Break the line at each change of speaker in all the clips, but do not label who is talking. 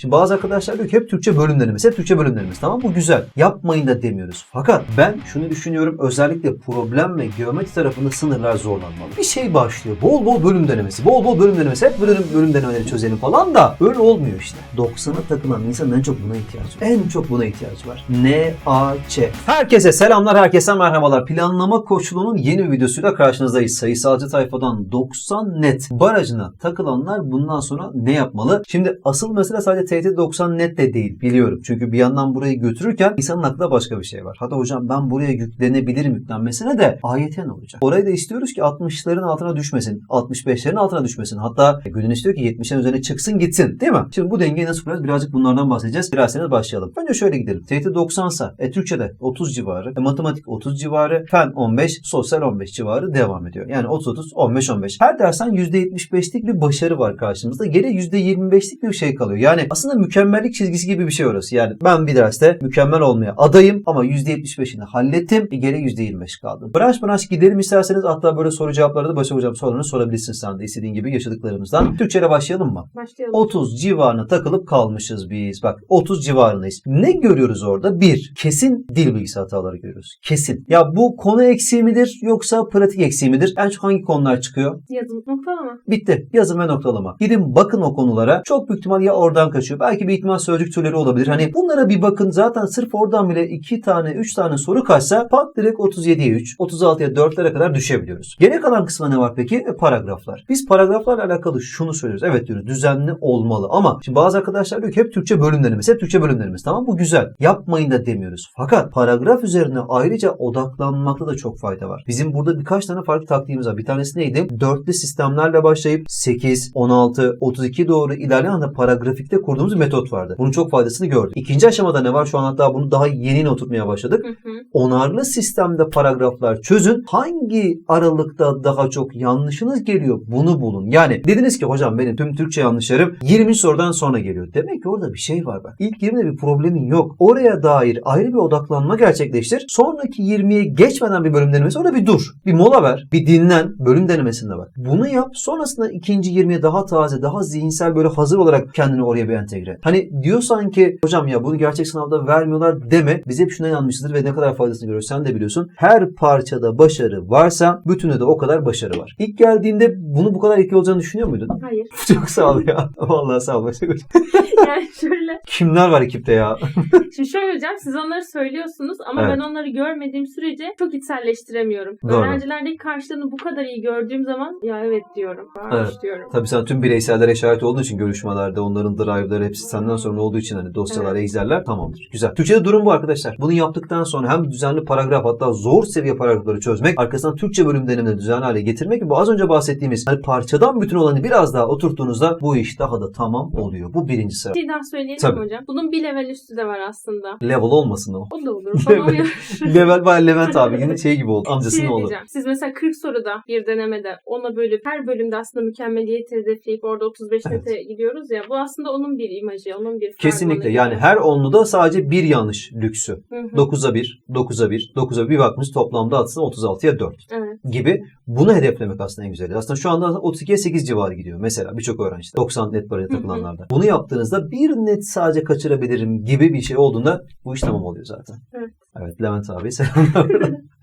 Şimdi bazı arkadaşlar diyor ki hep Türkçe bölüm denemesi, hep Türkçe bölüm denemesi. Tamam bu güzel. Yapmayın da demiyoruz. Fakat ben şunu düşünüyorum özellikle problem ve geometri tarafında sınırlar zorlanmalı. Bir şey başlıyor. Bol bol bölüm denemesi, bol bol bölüm denemesi, hep bölüm, bölüm denemeleri çözelim falan da öyle olmuyor işte. 90'a takılan insanın en çok buna ihtiyacı var. En çok buna ihtiyacı var. N-A-Ç. Herkese selamlar, herkese merhabalar. Planlama koçluğunun yeni bir videosuyla karşınızdayız. Sayısalcı tayfadan 90 net barajına takılanlar bundan sonra ne yapmalı? Şimdi asıl mesele sadece TT 90 net de değil biliyorum. Çünkü bir yandan burayı götürürken insanın aklında başka bir şey var. Hatta hocam ben buraya yüklenebilirim yüklenmesine de AYT olacak? Orayı da istiyoruz ki 60'ların altına düşmesin. 65'lerin altına düşmesin. Hatta Gönül istiyor ki 70'lerin üzerine çıksın gitsin. Değil mi? Şimdi bu dengeyi nasıl kurarız? Birazcık bunlardan bahsedeceğiz. Dilerseniz başlayalım. Önce şöyle gidelim. TYT 90 sa e, Türkçe'de 30 civarı, e, matematik 30 civarı, fen 15, sosyal 15 civarı devam ediyor. Yani 30-30, 15-15. Her dersten %75'lik bir başarı var karşımızda. Geri %25'lik bir şey kalıyor. Yani aslında mükemmellik çizgisi gibi bir şey orası. Yani ben bir derste mükemmel olmaya adayım ama %75'ini hallettim. E, geri %25 kaldı. Branş branş gidelim isterseniz hatta böyle soru cevapları da Başak Hocam sorularını sorabilirsin sen de istediğin gibi yaşadıklarımızdan. Türkçe'yle başlayalım mı?
Başlayalım.
30 civarına takılıp kalmışız biz. Bak 30 civarındayız. Ne görüyoruz orada? Bir, kesin dil bilgisi hataları görüyoruz. Kesin. Ya bu konu eksiği midir yoksa pratik eksiği midir? En çok hangi konular çıkıyor?
Yazım noktalama.
Bitti. Yazım ve noktalama. Gidin bakın o konulara. Çok büyük ihtimal ya oradan kaçıyor. Belki bir ihtimal sözcük türleri olabilir. Hani bunlara bir bakın. Zaten sırf oradan bile 2 tane 3 tane soru kaçsa pat direkt 37'ye 3, 36'ya 4'lere kadar düşebiliyoruz. Geri kalan kısmına ne var peki? E, paragraflar. Biz paragraflarla alakalı şunu söylüyoruz. Evet diyoruz düzenli olmalı ama şimdi bazı arkadaşlar diyor ki hep Türkçe bölüm denemesi, hep Türkçe bölüm denemesi. Tamam bu güzel. Yapmayın da demiyoruz. Fakat paragraf üzerine ayrıca odaklanmakta da çok fayda var. Bizim burada birkaç tane farklı taktiğimiz var. Bir tanesi neydi? Dörtlü sistemlerle başlayıp 8, 16, 32 doğru ilerleyen anda paragrafikte kurduğumuz bir metot vardı. Bunun çok faydasını gördük. İkinci aşamada ne var? Şu an hatta bunu daha yeni oturtmaya başladık
Hı hı.
onarlı sistemde paragraflar çözün. Hangi aralıkta daha çok yanlışınız geliyor bunu bulun. Yani dediniz ki hocam benim tüm Türkçe yanlışlarım 20 sorudan sonra geliyor. Demek ki orada bir şey var bak. İlk 20'de bir problemin yok. Oraya dair ayrı bir odaklanma gerçekleştir. Sonraki 20'ye geçmeden bir bölüm denemesi orada bir dur. Bir mola ver. Bir dinlen. Bölüm denemesinde bak. Bunu yap. Sonrasında ikinci 20'ye daha taze, daha zihinsel böyle hazır olarak kendini oraya bir entegre. Hani diyorsan ki hocam ya bunu gerçek sınavda vermiyorlar deme. Biz hep şuna inanmışızdır ve ne kadar faydasını görüyoruz. Sen de biliyorsun. Her parçada başarı varsa bütünü de o kadar başarı var. İlk geldiğinde bunu bu kadar etkili olacağını düşünüyor muydun?
Hayır.
Çok sağ ol ya. Vallahi sağ ol. Hocam.
Yani şöyle.
Kimler var ekipte ya?
Şimdi şöyle hocam siz onları söylüyorsunuz ama
Evet.
ben onları görmediğim sürece çok içselleştiremiyorum.
Doğru.
Öğrencilerdeki karşılığını bu kadar iyi gördüğüm zaman ya evet diyorum. Varmış
Evet.
diyorum.
Tabii sen tüm bireysellere şahit olduğun için görüşmelerde onların drive'ları hepsi senden sonra olduğu için hani dosyalar,
Evet.
excel'ler tamamdır. Güzel. Türkçe'de durum bu arkadaşlar. Bunu yaptıktan sonra hem düzenli paragraf hatta zor seviye paragrafları çözmek, arkasından Türkçe bölüm denemini düzenli hale getirmek bu az önce bahsettiğimiz hani parçadan bütün olanı biraz daha oturttuğunuzda bu iş daha da tamam oluyor. Bu birinci sıra.
Bir şey daha söyleyelim
Tabii.
hocam? Bunun bir level üstü de var aslında.
Level olmasın o.
O da olur.
Level, level var Levent abinin şey gibi oldu. Amcasının
Şey
oğlu.
Siz mesela 40 soruda bir denemede ona bölüp her bölümde aslında mükemmeliyeti hedefleyip orada 35
Evet.
nete gidiyoruz ya. Bu aslında onun bir imajı, onun bir
Kesinlikle. Yani her onluda sadece bir yanlış lüksü.
Hı hı.
9'a 1, 9'a 1, 9'a 1 bakmış toplamda aslında 36'ya 4
Evet.
gibi. Bunu hedeflemek aslında en güzeli. Aslında şu anda 32'ye 8 civarı gidiyor mesela birçok öğrencide. 90 net paraya
Hı hı.
takılanlarda. Bunu yaptığınızda bir net sadece kaçırabilirim gibi bir şey olduğunda bu iş tamam oluyor zaten.
Evet.
Evet Levent abi selamlar.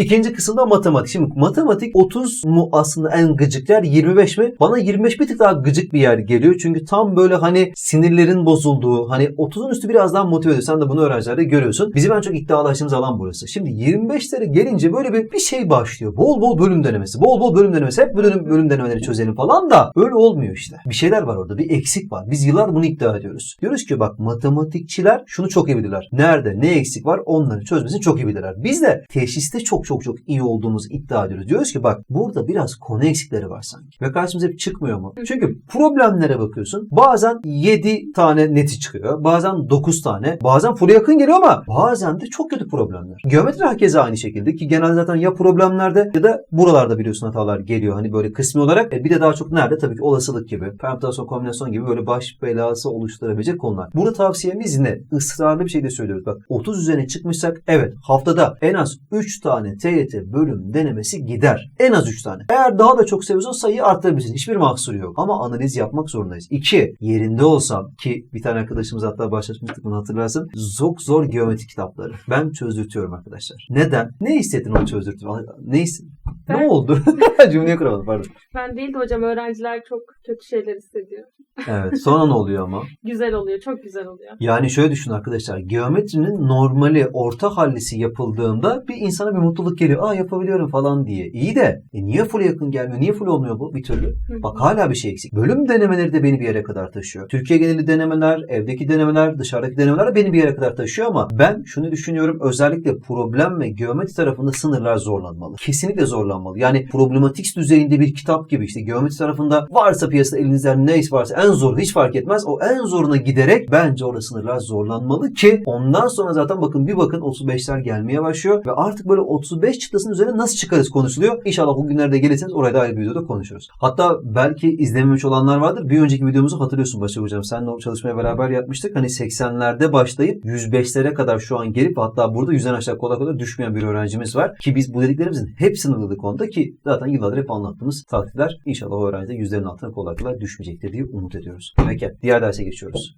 İkinci kısımda matematik. Şimdi matematik 30 mu aslında en gıcık yer 25 mi? Bana 25 bir tık daha gıcık bir yer geliyor. Çünkü tam böyle hani sinirlerin bozulduğu hani 30'un üstü biraz daha motive ediyor. Sen de bunu öğrencilerde görüyorsun. Bizim en çok iddialaştığımız alan burası. Şimdi 25'lere gelince böyle bir, bir şey başlıyor. Bol bol bölüm denemesi. Bol bol bölüm denemesi. Hep bölüm, bölüm denemeleri çözelim falan da öyle olmuyor işte. Bir şeyler var orada. Bir eksik var. Biz yıllar bunu iddia ediyoruz. Diyoruz ki bak matematikçiler şunu çok iyi bilirler. Nerede ne eksik var onları çözmesini çok iyi bilirler. Biz de teşhiste çok çok çok iyi olduğumuzu iddia ediyoruz. Diyoruz ki bak burada biraz konu eksikleri var sanki. Ve karşımıza hep çıkmıyor mu? Çünkü problemlere bakıyorsun. Bazen 7 tane neti çıkıyor. Bazen 9 tane. Bazen full yakın geliyor ama bazen de çok kötü problemler. Geometri herkese aynı şekilde ki genelde zaten ya problemlerde ya da buralarda biliyorsun hatalar geliyor. Hani böyle kısmi olarak. E bir de daha çok nerede? Tabii ki olasılık gibi. Permütasyon, kombinasyon gibi böyle baş belası oluşturabilecek konular. Burada tavsiyemiz ne? Israrlı bir şey de söylüyoruz. Bak 30 üzerine çıkmışsak evet haftada en az 3 tane TYT bölüm denemesi gider. En az 3 tane. Eğer daha da çok seviyorsan sayıyı arttırabilirsin. Hiçbir mahsuru yok. Ama analiz yapmak zorundayız. 2. Yerinde olsam ki bir tane arkadaşımız hatta başlatmıştık bunu hatırlarsın. Çok zor geometri kitapları. Ben çözdürtüyorum arkadaşlar. Neden? Ne hissettin onu çözdürtün? Ne hissettin? Ne
Ben-
oldu? Cümleyi kuramadım pardon.
Ben değil de hocam öğrenciler çok kötü şeyler hissediyor.
Evet. Sonra ne oluyor ama?
Güzel oluyor. Çok güzel oluyor.
Yani şöyle düşün arkadaşlar. Geometrinin normali orta hallisi yapıldığında bir insana bir mutluluk geliyor. Aa yapabiliyorum falan diye. İyi de e, niye full yakın gelmiyor? Niye full olmuyor bu bir türlü? Bak hala bir şey eksik. Bölüm denemeleri de beni bir yere kadar taşıyor. Türkiye geneli denemeler, evdeki denemeler, dışarıdaki denemeler beni bir yere kadar taşıyor ama ben şunu düşünüyorum. Özellikle problem ve geometri tarafında sınırlar zorlanmalı. Kesinlikle zorlanmalı. Yani problematik düzeyinde bir kitap gibi işte geometri tarafında varsa piyasada elinizde neyse varsa en zor hiç fark etmez. O en zoruna giderek bence orada sınırlar zorlanmalı ki ondan sonra zaten bakın bir bakın 35'ler gelmeye başlıyor ve artık böyle 35 çıtasının üzerine nasıl çıkarız konuşuluyor. İnşallah o günlerde gelirseniz oraya da ayrı bir videoda konuşuruz. Hatta belki izlememiş olanlar vardır. Bir önceki videomuzu hatırlıyorsun Başak Hocam. Seninle o çalışmaya beraber yapmıştık. Hani 80'lerde başlayıp 105'lere kadar şu an gelip hatta burada yüzden aşağı kolay kolay düşmeyen bir öğrencimiz var. Ki biz bu dediklerimizin hepsini uyguladık onda ki zaten yıllardır hep anlattığımız taktikler inşallah o öğrenci de yüzlerin altına kolay kolay düşmeyecektir diye umut ediyoruz. Peki diğer derse geçiyoruz.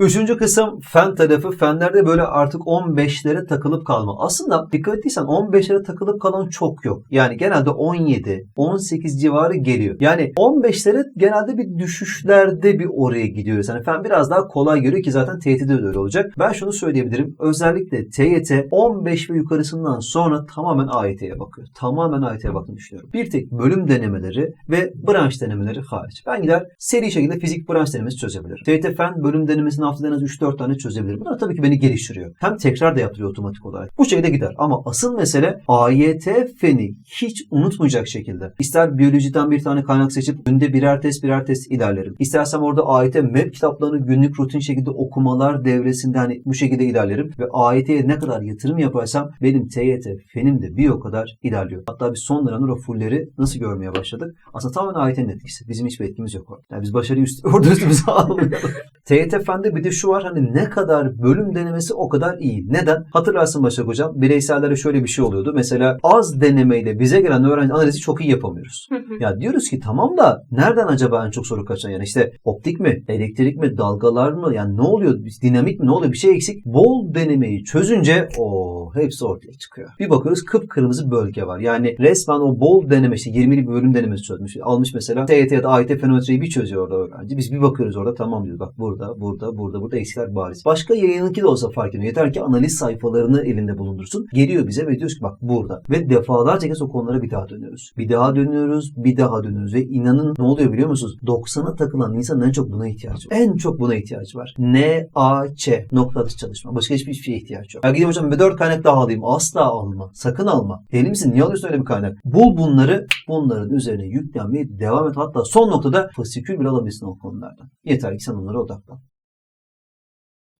Üçüncü kısım fen tarafı. Fenlerde böyle artık 15'lere takılıp kalma. Aslında dikkat ettiysen 15'lere takılıp kalan çok yok. Yani genelde 17, 18 civarı geliyor. Yani 15'lere genelde bir düşüşlerde bir oraya gidiyoruz. Yani fen biraz daha kolay görüyor ki zaten TYT'de de öyle olacak. Ben şunu söyleyebilirim. Özellikle TYT 15 ve yukarısından sonra tamamen AYT'ye bakıyor. Tamamen AYT'ye baktığını düşünüyorum. Bir tek bölüm denemeleri ve branş denemeleri hariç. Ben gider seri şekilde fizik branş denemesi çözebilirim. TYT fen bölüm denemesini az 3-4 tane çözebilirim. Bunlar tabii ki beni geliştiriyor. Hem tekrar da yaptırıyor otomatik olarak. Bu şekilde gider. Ama asıl mesele AYT feni hiç unutmayacak şekilde. İster biyolojiden bir tane kaynak seçip günde birer test birer test ilerlerim. İstersem orada AYT MEP kitaplarını günlük rutin şekilde okumalar devresinde hani bu şekilde ilerlerim. Ve AYT'ye ne kadar yatırım yaparsam benim TYT fenim de bir o kadar ilerliyor. Hatta biz son dönemler o fulleri nasıl görmeye başladık? Aslında tamamen AYT'nin etkisi. Bizim hiçbir etkimiz yok orada. Yani biz başarıyı üst, orada üstümüze almayalım. TYT Fen'de bir de şu var hani ne kadar bölüm denemesi o kadar iyi. Neden? Hatırlarsın Başak Hocam bireysellere şöyle bir şey oluyordu. Mesela az denemeyle bize gelen öğrenci analizi çok iyi yapamıyoruz. Ya diyoruz ki tamam da nereden acaba en çok soru kaçan yani işte optik mi, elektrik mi, dalgalar mı yani ne oluyor, dinamik mi ne oluyor bir şey eksik. Bol denemeyi çözünce o hepsi ortaya çıkıyor. Bir bakıyoruz kıpkırmızı bölge var. Yani resmen o bol deneme işte 20'li bir bölüm denemesi çözmüş. Almış mesela TYT ya da AYT fenometreyi bir çözüyor orada öğrenci. Biz bir bakıyoruz orada tamam diyoruz bak burada, burada, burada, burada eksikler bariz. Başka yayınınki de olsa fark etmiyor. Yeter ki analiz sayfalarını elinde bulundursun. Geliyor bize ve diyoruz ki bak burada. Ve defalarca kez o konulara bir daha dönüyoruz. Bir daha dönüyoruz, bir daha dönüyoruz. Ve inanın ne oluyor biliyor musunuz? 90'a takılan insanın en çok buna ihtiyacı var. En çok buna ihtiyacı var. N, A, Ç. Nokta çalışma. Başka hiçbir şeye ihtiyaç yok. Ya gideyim hocam bir 4 kaynak daha alayım. Asla alma. Sakın alma. Deli misin? Niye alıyorsun öyle bir kaynak? Bul bunları. Bunların üzerine yüklenmeye devam et. Hatta son noktada fasikül bile alabilirsin o konulardan. Yeter ki sen onlara odaklan.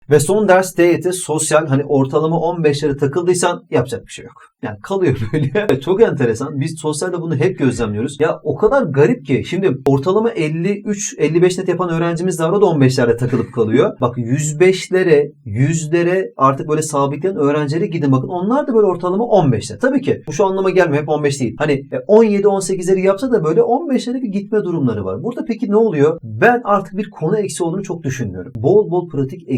Ve son ders TYT sosyal hani ortalama 15'lere takıldıysan yapacak bir şey yok. Yani kalıyor böyle. Çok enteresan. Biz sosyalde bunu hep gözlemliyoruz. Ya o kadar garip ki. Şimdi ortalama 53-55 net yapan öğrencimiz de var. Da 15'lerde takılıp kalıyor. Bak 105'lere, 100'lere artık böyle sabitleyen öğrencilere gidin bakın. Onlar da böyle ortalama 15'te. Tabii ki bu şu anlama gelmiyor. Hep 15 değil. Hani 17-18'leri yapsa da böyle 15'lere bir gitme durumları var. Burada peki ne oluyor? Ben artık bir konu eksiği olduğunu çok düşünmüyorum. Bol bol pratik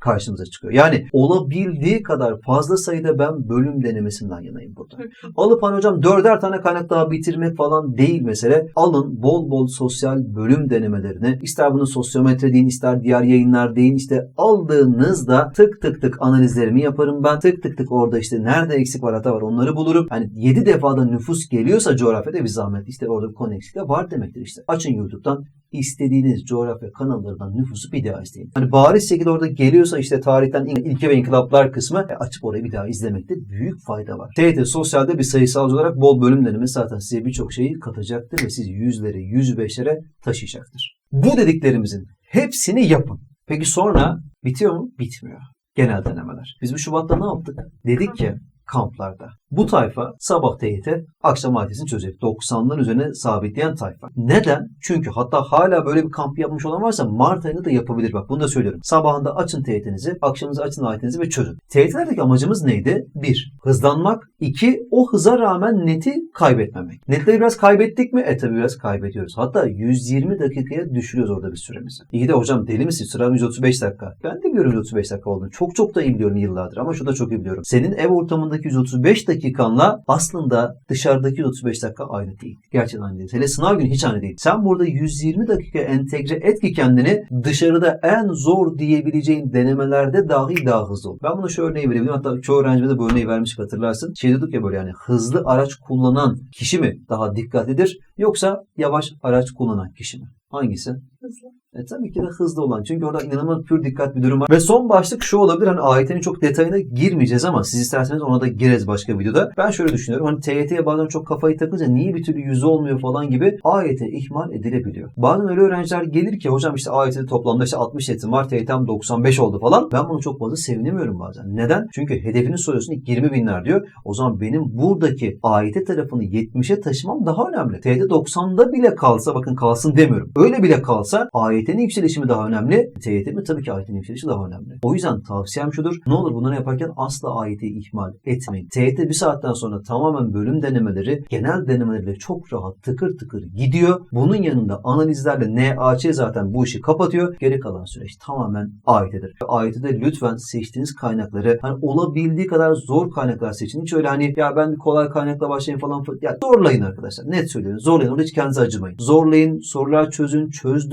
karşımıza çıkıyor. Yani olabildiği kadar fazla sayıda ben bölüm denemesinden yanayım burada. Alıp hani hocam dörder tane kaynak daha bitirmek falan değil mesele. Alın bol bol sosyal bölüm denemelerini ister bunu sosyometre deyin ister diğer yayınlar deyin işte aldığınızda tık tık tık analizlerimi yaparım ben. Tık tık tık orada işte nerede eksik var hata var onları bulurum. Hani 7 defada nüfus geliyorsa coğrafyada bir zahmet işte orada bir konu eksikliği var demektir işte. Açın YouTube'dan istediğiniz coğrafya kanallarından nüfusu bir daha izleyin. Hani bariz şekilde orada geliyorsa işte tarihten ilke ve inkılaplar kısmı e, açıp orayı bir daha izlemekte büyük fayda var. TYT Sosyal'de bir sayısalcı olarak bol bölüm denemesi zaten size birçok şeyi katacaktır ve sizi yüzlere, yüz beşlere taşıyacaktır. Bu dediklerimizin hepsini yapın. Peki sonra bitiyor mu? Bitmiyor. Genel denemeler. Biz bu Şubat'ta ne yaptık? Dedik ki kamplarda. Bu tayfa sabah TYT, akşam AYT'sini çözecek. 90'ların üzerine sabitleyen tayfa. Neden? Çünkü hatta hala böyle bir kamp yapmış olan varsa Mart ayında da yapabilir. Bak bunu da söylüyorum. Sabahında açın TYT'nizi, akşamınızı açın AYT'nizi ve çözün. TYT'lerdeki amacımız neydi? 1. Hızlanmak. 2. O hıza rağmen neti kaybetmemek. Netleri biraz kaybettik mi? E tabi biraz kaybediyoruz. Hatta 120 dakikaya düşürüyoruz orada bir süremizi. İyi de hocam deli misin? Sıram 135 dakika. Ben de biliyorum 135 dakika olduğunu. Çok çok da iyi biliyorum yıllardır ama şu da çok iyi biliyorum. Senin ev ortamındaki 135 dakikanla aslında dışarıdaki 135 dakika aynı değil. Gerçekten aynı değil. Hele sınav günü hiç aynı değil. Sen burada 120 dakika entegre et ki kendini dışarıda en zor diyebileceğin denemelerde dahi daha hızlı ol. Ben bunu şu örneği verebilirim. Hatta çoğu öğrencime de bu örneği vermiştik hatırlarsın. Şey dedik ya böyle yani hızlı araç kullanan kişi mi daha dikkatlidir yoksa yavaş araç kullanan kişi mi? Hangisi?
Hızlı.
E tabii ki de hızlı olan. Çünkü orada inanılmaz pür dikkat bir durum var. Ve son başlık şu olabilir. Hani AYT'nin çok detayına girmeyeceğiz ama siz isterseniz ona da gireriz başka videoda. Ben şöyle düşünüyorum. Hani TYT'ye bazen çok kafayı takınca niye bir türlü yüzü olmuyor falan gibi AYT ihmal edilebiliyor. Bazen öyle öğrenciler gelir ki hocam işte AYT'de toplamda işte 60 netim var. TYT'm 95 oldu falan. Ben bunu çok fazla sevinemiyorum bazen. Neden? Çünkü hedefini soruyorsun ilk 20 binler diyor. O zaman benim buradaki AYT tarafını 70'e taşımam daha önemli. TYT 90'da bile kalsa bakın kalsın demiyorum. Öyle bile kalsa AYT'nin yükselişi mi daha önemli? TYT mi? Tabii ki AYT'nin yükselişi daha önemli. O yüzden tavsiyem şudur. Ne olur bunları yaparken asla AYT'yi ihmal etmeyin. TYT bir saatten sonra tamamen bölüm denemeleri genel denemeleriyle çok rahat tıkır tıkır gidiyor. Bunun yanında analizlerle NAÇ zaten bu işi kapatıyor. Geri kalan süreç tamamen AYT'dir. AYT'de lütfen seçtiğiniz kaynakları hani olabildiği kadar zor kaynaklar seçin. Hiç öyle hani ya ben kolay kaynakla başlayayım falan. Ya zorlayın arkadaşlar. Net söylüyorum. Zorlayın. Orada hiç kendinize acımayın. Zorlayın. Sorular çözün.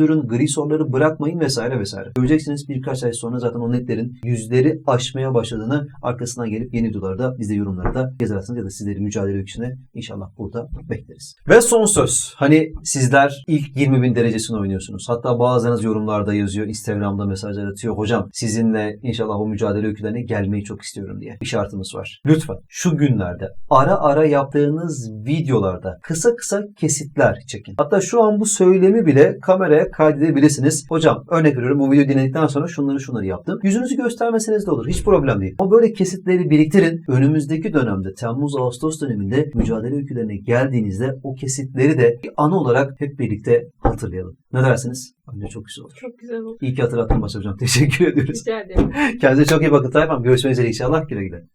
Çözdürün. Gri soruları bırakmayın vesaire vesaire. Göreceksiniz birkaç ay sonra zaten o netlerin yüzleri aşmaya başladığını arkasından gelip yeni videolarda biz de yorumlarda yazarsınız ya da sizleri mücadele öyküsüne inşallah burada bekleriz. Ve son söz. Hani sizler ilk 20 bin derecesini oynuyorsunuz. Hatta bazılarınız yorumlarda yazıyor. Instagram'da mesajlar atıyor. Hocam sizinle inşallah o mücadele öykülerine gelmeyi çok istiyorum diye. Bir şartımız var. Lütfen şu günlerde ara ara yaptığınız videolarda kısa kısa kesitler çekin. Hatta şu an bu söylemi bile kameraya kaydedebilirsiniz. Hocam örnek veriyorum bu videoyu dinledikten sonra şunları şunları yaptım. Yüzünüzü göstermeseniz de olur. Hiç problem değil. Ama böyle kesitleri biriktirin. Önümüzdeki dönemde Temmuz-Ağustos döneminde mücadele öykülerine geldiğinizde o kesitleri de bir an olarak hep birlikte hatırlayalım. Ne dersiniz? Bence çok güzel olur.
Çok güzel oldu.
İyi ki hatırlattın Başar Hocam. Teşekkür ediyoruz.
Rica ederim.
Kendinize çok iyi bakın Tayfan. Görüşmek üzere inşallah. Güle güle.